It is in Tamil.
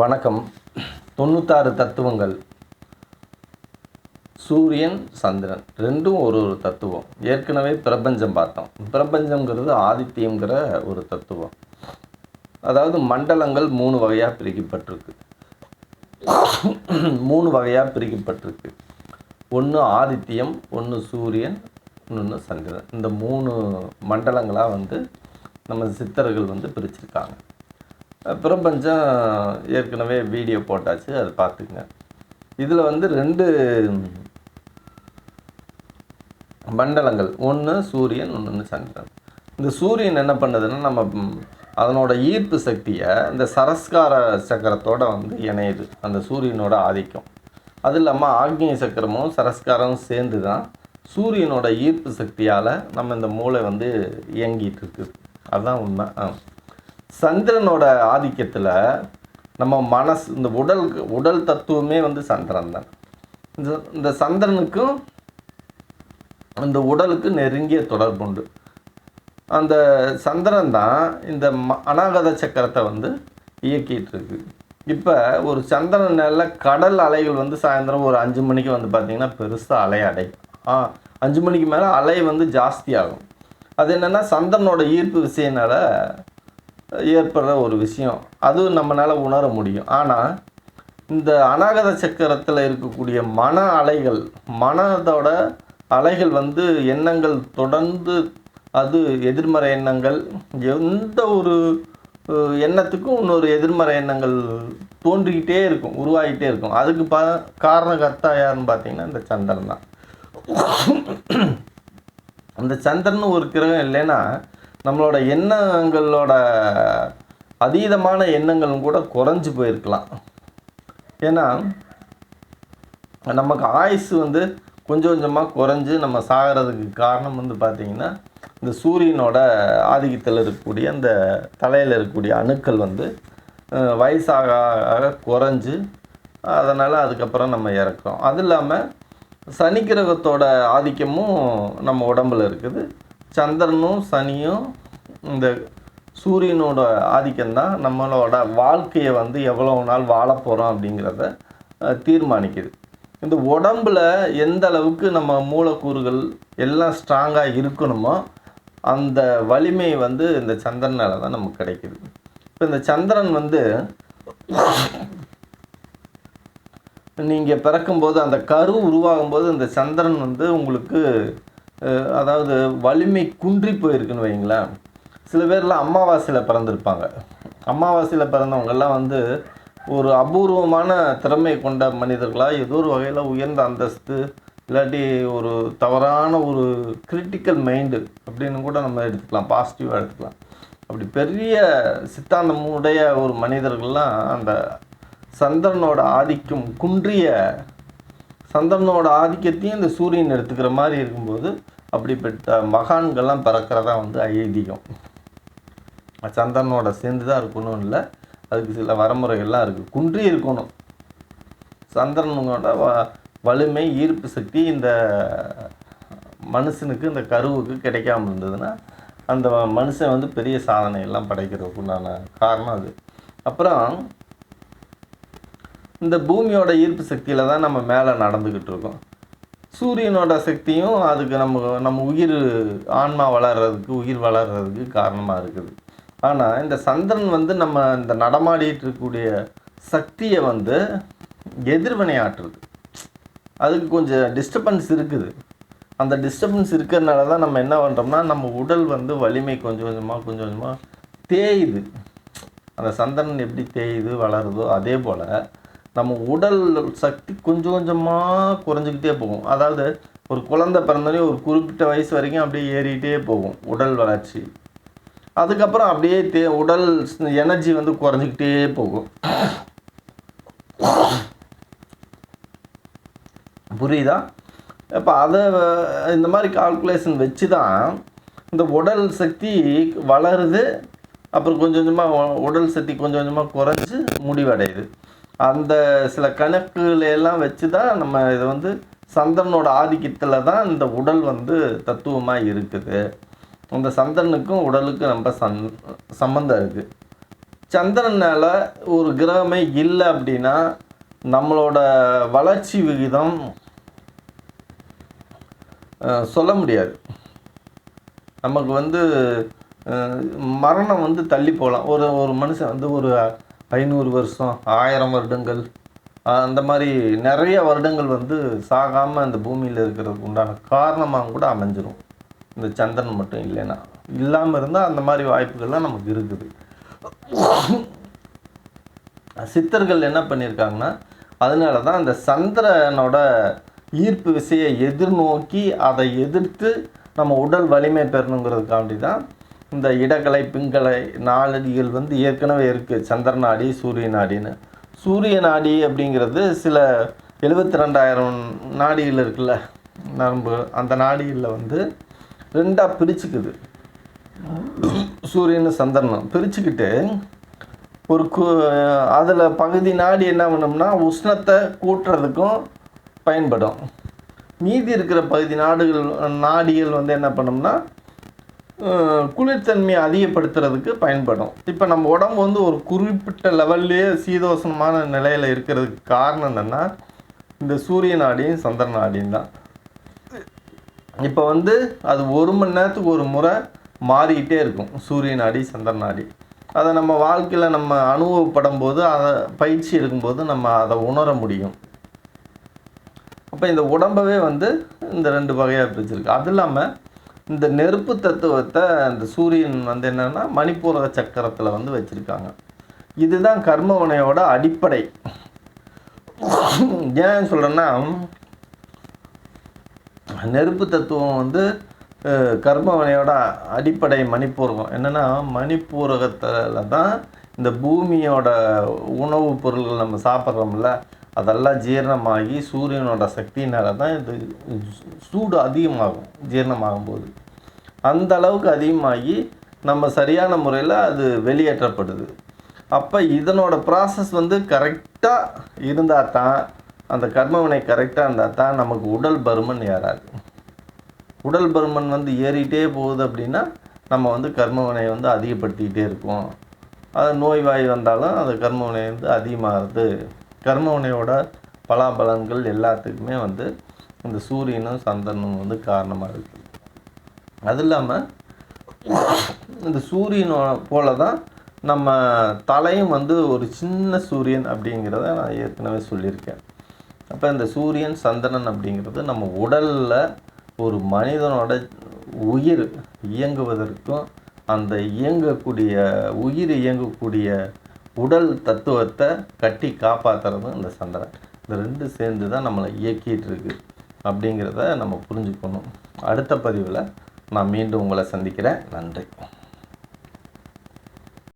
வணக்கம். தொண்ணூத்தாறு தத்துவங்கள். சூரியன் சந்திரன் ரெண்டும் ஒரு ஒரு தத்துவம். ஏற்கனவே பிரபஞ்சம் பார்த்தோம். பிரபஞ்சங்கிறது ஆதித்யங்கிற ஒரு தத்துவம். அதாவது மண்டலங்கள் மூணு வகையாக பிரிக்கப்பட்டிருக்கு. மூணு வகையாக பிரிக்கப்பட்டிருக்கு. ஒன்று ஆதித்யம் ஒன்று சூரியன் இன்னொன்று சந்திரன். இந்த மூணு மண்டலங்களாக வந்து நம்ம சித்தர்கள் வந்து பிரிச்சிருக்காங்க. பிரபஞ்சம் ஏற்கனவே வீடியோ போட்டாச்சு அதை பார்த்துக்குங்க. இதில் வந்து ரெண்டு மண்டலங்கள். ஒன்று சூரியன் ஒன்று சந்திரன். இந்த சூரியன் என்ன பண்ணுதுன்னா நம்ம அதனோட ஈர்ப்பு சக்தியை இந்த சரஸ்கார சக்கரத்தோட வந்து இணையுது. அந்த சூரியனோட ஆதிக்கம். அது இல்லாமல் ஆக்னிய சக்கரமும் சரஸ்காரமும் சேர்ந்து தான் சூரியனோட ஈர்ப்பு சக்தியால் நம்ம இந்த மூளை வந்து இயங்கிட்டு இருக்குது அதுதான் உண்மை. ஆ. சந்திரனோட ஆதிக்கத்தில் நம்ம மனசு இந்த உடல் உடல் தத்துவமே வந்து சந்திரன் தான். இந்த இந்த சந்திரனுக்கும் இந்த உடலுக்கு நெருங்கிய தொடர்பு உண்டு. அந்த சந்திரன் தான் இந்த ம அநாகத சக்கரத்தை வந்து இயக்கிட்டு இருக்கு. இப்போ ஒரு சந்திரன் நல்ல கடல் அலைகள் வந்து சாயந்தரம் ஒரு அஞ்சு மணிக்கு வந்து பார்த்திங்கன்னா பெருசாக அலை அடைக்கும் ஆ அஞ்சு மணிக்கு மேலே அலை வந்து ஜாஸ்தி ஆகும். அது என்னென்னா சந்திரனோட ஈர்ப்பு விசையினால் ஏற்படுற ஒரு விஷயம். அதுவும் நம்மளால் உணர முடியும். ஆனால் இந்த அநாகத சக்கரத்தில் இருக்கக்கூடிய மன அலைகள் மனதோட அலைகள் வந்து எண்ணங்கள் தொடர்ந்து அது எதிர்மறை எண்ணங்கள் எந்த ஒரு எண்ணத்துக்கும் இன்னொரு எதிர்மறை எண்ணங்கள் தோன்றிக்கிட்டே இருக்கும் உருவாகிட்டே இருக்கும். அதுக்கு ப காரணகர்த்தா யாருன்னு பார்த்தீங்கன்னா இந்த சந்திரன் தான். அந்த சந்திரன் ஒரு கிரகம் இல்லைன்னா நம்மளோட எண்ணங்களோட அதீதமான எண்ணங்களும் கூட குறைஞ்சி போயிருக்கலாம். ஏன்னா நமக்கு ஆயுசு வந்து கொஞ்சம் கொஞ்சமாக குறைஞ்சி நம்ம சாகிறதுக்கு காரணம் வந்து பார்த்திங்கன்னா இந்த சூரியனோட ஆதிக்கத்தில் இருக்கக்கூடிய அந்த தலையில் இருக்கக்கூடிய அணுக்கள் வந்து வயசாக ஆக குறைஞ்சி அதனால் அதுக்கப்புறம் நம்ம இறக்குறோம். அது இல்லாமல் சனி கிரகத்தோட ஆதிக்கமும் நம்ம உடம்பில் இருக்குது. சந்திரனும் சனியும் இந்த சூரியனோட ஆதிக்கம்தான் நம்மளோட வாழ்க்கையை வந்து எவ்வளோ நாள் வாழ போகிறோம் அப்படிங்கிறத தீர்மானிக்குது. இந்த உடம்புல எந்த அளவுக்கு நம்ம மூலக்கூறுகள் எல்லாம் ஸ்ட்ராங்காக இருக்கணுமோ அந்த வலிமை வந்து இந்த சந்திரனால் தான் நமக்கு கிடைக்குது. இப்போ இந்த சந்திரன் வந்து நீங்கள் பிறக்கும்போது அந்த கரு உருவாகும்போது இந்த சந்திரன் வந்து உங்களுக்கு அதாவது வலிமை குன்றி போயிருக்குன்னு வைங்களேன் சில பேர்லாம் அமாவாசையில் பிறந்திருப்பாங்க. அமாவாசையில் பிறந்தவங்கெல்லாம் வந்து ஒரு அபூர்வமான திறமை கொண்ட மனிதர்களாக ஏதோ ஒரு வகையில் உயர்ந்த அந்தஸ்து இல்லாட்டி ஒரு தவறான ஒரு கிரிட்டிக்கல் மைண்டு அப்படின்னு கூட நம்ம எடுத்துக்கலாம் பாசிட்டிவாக எடுத்துக்கலாம். அப்படி பெரிய சித்தாந்தமுடைய ஒரு மனிதர்கள்லாம் அந்த சந்திரனோட ஆதிக்கம் குன்றிய சந்திரனோட ஆதிக்கத்தையும் இந்த சூரியன் எடுத்துக்கிற மாதிரி இருக்கும்போது அப்படிப்பட்ட மகான்கள்லாம் பிறக்கிறதா வந்து ஐதீகம். சந்திரனோட சேர்ந்து தான் இருக்கணும் இல்லை. அதுக்கு சில வரமுறைகள்லாம் இருக்குது குன்றி இருக்கணும். சந்திரனோட வ வலிமை ஈர்ப்பு சக்தி இந்த மனுஷனுக்கு இந்த கருவுக்கு கிடைக்காம இருந்ததுன்னா அந்த மனுஷன் வந்து பெரிய சாதனை எல்லாம் படைக்கிறதுக்கு உண்டான காரணம் அது. அப்புறம் இந்த பூமியோட ஈர்ப்பு சக்தியில் தான் நம்ம மேலே நடந்துக்கிட்டு இருக்கோம். சூரியனோட சக்தியும் அதுக்கு நம்ம நம்ம உயிர் ஆன்மா வளர்கிறதுக்கு உயிர் வளர்கிறதுக்கு காரணமாக இருக்குது. ஆனால் இந்த சந்திரன் வந்து நம்ம இந்த நடமாடிட்டு இருக்கக்கூடிய சக்தியை வந்து எதிர்வினை ஆற்றுது. அதுக்கு கொஞ்சம் டிஸ்டர்பன்ஸ் இருக்குது. அந்த டிஸ்டர்பன்ஸ் இருக்கிறதுனால தான் நம்ம என்ன பண்ணுறோம்னா நம்ம உடல் வந்து வலிமை கொஞ்சம் கொஞ்சமாக கொஞ்சம் கொஞ்சமாக தேயுது. அந்த சந்திரன் எப்படி தேயுது வளருதோ அதே போல் நம்ம உடல் சக்தி கொஞ்சம் கொஞ்சமாக குறைஞ்சிக்கிட்டே போகும். அதாவது ஒரு குழந்தை பிறந்தோடனே ஒரு குறிப்பிட்ட வயசு வரைக்கும் அப்படியே ஏறிக்கிட்டே போகும் உடல் வளர்ச்சி. அதுக்கப்புறம் அப்படியே தே உடல் எனர்ஜி வந்து குறைஞ்சிக்கிட்டே போகும். புரியுதா? இப்போ அதை இந்த மாதிரி கால்குலேஷன் வச்சு தான் இந்த உடல் சக்தி வளருது அப்புறம் கொஞ்சம் கொஞ்சமாக உடல் சக்தி கொஞ்சம் கொஞ்சமாக குறைஞ்சி முடிவடையுது. அந்த சில கணக்குகளையெல்லாம் வச்சு தான் நம்ம இதை வந்து சந்திரனோட ஆதிக்கத்தில் தான் இந்த உடல் வந்து தத்துவமாக இருக்குது. அந்த சந்திரனுக்கும் உடலுக்கும் ரொம்ப சந் சம்மந்தம் இருக்குது சந்திரனால் ஒரு கிரகமே இல்லை அப்படின்னா நம்மளோட வளர்ச்சி விகிதம் சொல்ல முடியாது. நமக்கு வந்து மரணம் வந்து தள்ளி போகலாம் ஒரு ஒரு மனுஷன் வந்து ஒரு ஐநூறு வருஷம் ஆயிரம் வருடங்கள் அந்த மாதிரி நிறைய வருடங்கள் வந்து சாகாமல் அந்த பூமியில் இருக்கிறதுக்கு உண்டான காரணமாக கூட அமைஞ்சிரும். இந்த சந்திரன் மட்டும் இல்லைன்னா. இல்லாமல் இருந்தால் அந்த மாதிரி வாய்ப்புகள்லாம் நமக்கு இருக்குது. சித்தர்கள் என்ன பண்ணியிருக்காங்கன்னா அதனால தான் அந்த சந்திரனோட ஈர்ப்பு விசையை எதிர்நோக்கி அதை எதிர்த்து நம்ம உடல் வலிமை பெறணுங்கிறதுக்காண்டி தான் இந்த இடக்கலை பிங்கலை நாளடிகள் வந்து ஏற்கனவே இருக்குது சந்திர நாடி சூரிய நாடின்னு சூரிய நாடி அப்படிங்கிறது சில எழுபத்தி ரெண்டாயிரம் நாடிகள் இருக்குல்ல நரம்பு. அந்த நாடிகளில் வந்து ரெண்டாக பிரிச்சுக்குது. சூரியன் சந்திரனும். பிரிச்சுக்கிட்டு ஒரு கு அதில் பகுதி நாடி என்ன பண்ணும்னா உஷ்ணத்தை கூட்டுறதுக்கும் பயன்படும். மீதி இருக்கிற பகுதி நாடுகள் நாடிகள் வந்து என்ன பண்ணும்னா குளிர்த்தன்மையை அதிகப்படுத்துறதுக்கு பயன்படும். இப்போ நம்ம உடம்பு வந்து ஒரு குறிப்பிட்ட லெவல்லையே சீதோஷணமான நிலையில் இருக்கிறதுக்கு காரணம் என்னென்னா இந்த சூரிய நாடியும் சந்திர நாடியும் தான். இப்போ வந்து அது ஒரு மணி நேரத்துக்கு ஒரு முறை மாறிக்கிட்டே இருக்கும். சூரிய நாடி சந்திரன் நாடி அதை நம்ம வாழ்க்கையில் நம்ம அனுபவப்படும் போது அதை பயிற்சி இருக்கும்போது நம்ம அதை உணர முடியும். அப்போ இந்த உடம்பவே வந்து இந்த ரெண்டு வகையாக பிரிச்சிருக்கு அது இல்லாமல் இந்த நெருப்பு தத்துவத்தை இந்த சூரியன் வந்து என்னென்னா மணிப்பூரக சக்கரத்தில் வந்து வச்சுருக்காங்க. இதுதான் கர்மவனையோட அடிப்படை. ஏன் சொல்கிறேன்னா நெருப்பு தத்துவம் வந்து கர்மவனையோட அடிப்படை மணிப்பூரகம். என்னென்னா மணிப்பூரகத்தில் தான் இந்த பூமியோட உணவுப் பொருள்கள் நம்ம சாப்பிட்றோம்ல அதெல்லாம் ஜீரணமாகி சூரியனோட சக்தியினால தான் இது சூடு அதிகமாகும் ஜீரணமாகும் போது அந்த அளவுக்கு அதிகமாகி நம்ம சரியான முறையில் அது வெளியேற்றப்படுது. அப்போ இதனோட ப்ராசஸ் வந்து கரெக்டாக இருந்தால் தான் அந்த கர்மவினை கரெக்டாக இருந்தால் தான் நமக்கு உடல் பருமன் ஏறாது. உடல் பருமன் வந்து ஏறிட்டே போகுது அப்படின்னா நம்ம வந்து கர்மவினையை வந்து அதிகப்படுத்திக்கிட்டே இருக்கோம் அது நோய்வாய் வந்தாலும் அந்த கர்மவினை வந்து அதிகமாகிறது கர்மவினையோட பலாபலன்கள் எல்லாத்துக்குமே வந்து இந்த சூரியனும் சந்திரனும் வந்து காரணமாக இருக்குது அது இல்லாமல் இந்த சூரியனோ போல தான் நம்ம தலையும் வந்து ஒரு சின்ன சூரியன் அப்படிங்கிறத நான் ஏற்கனவே சொல்லியிருக்கேன். அப்போ இந்த சூரியன் சந்திரன் அப்படிங்கிறது நம்ம உடலில் ஒரு மனிதனோட உயிர் இயங்குவதற்கும் அந்த இயங்கக்கூடிய உயிர் இயங்கக்கூடிய உடல் தத்துவத்தை கட்டி காப்பாற்றுறதும் இந்த சந்திரன். இந்த ரெண்டு சேர்ந்து தான் நம்மளை இயக்கிட்டு இருக்கு அப்படிங்கிறத நம்ம புரிஞ்சுக்கணும். அடுத்த பதிவில் நான் மீண்டும் உங்களை சந்திக்கிறேன். நன்றி.